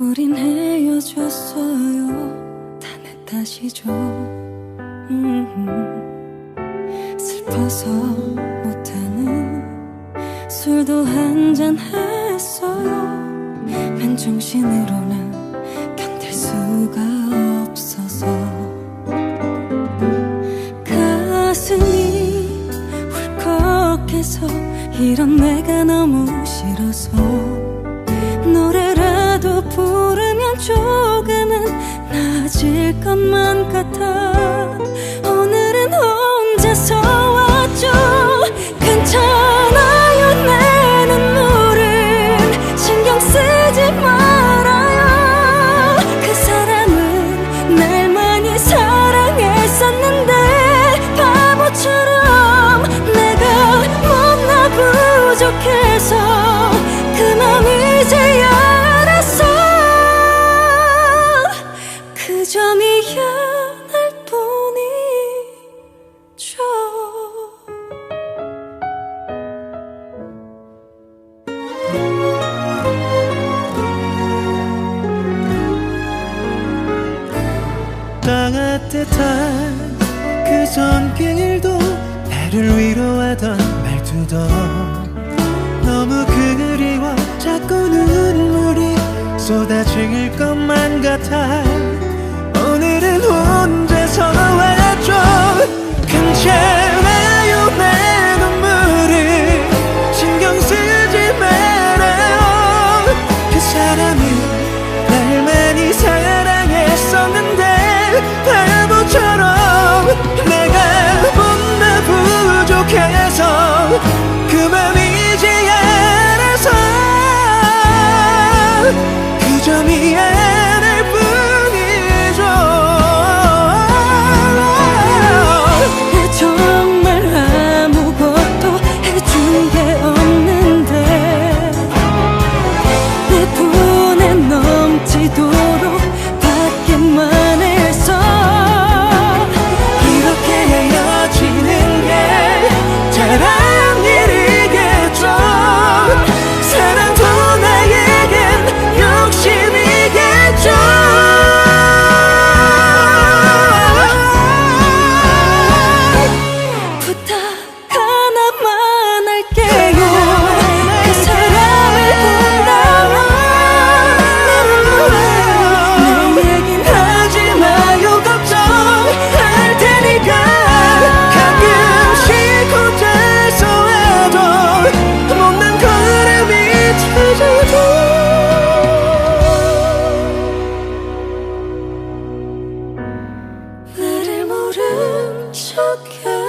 우린 헤어졌어요. 다내 탓이죠. 슬퍼서 못하는 술도 한 잔 했어요. 맨정신으로는 견딜 수가 없어서. 가슴이 울컥해서 이런 내가 너무 싫어서. 조금은 나아질 것만 같아 따뜻한 그 손길도 나를 위로하던 말투도 너무 그리워 자꾸 눈물이 쏟아질 것만 같아. 오늘은 혼자서 왔죠 괜찮아 모른 척해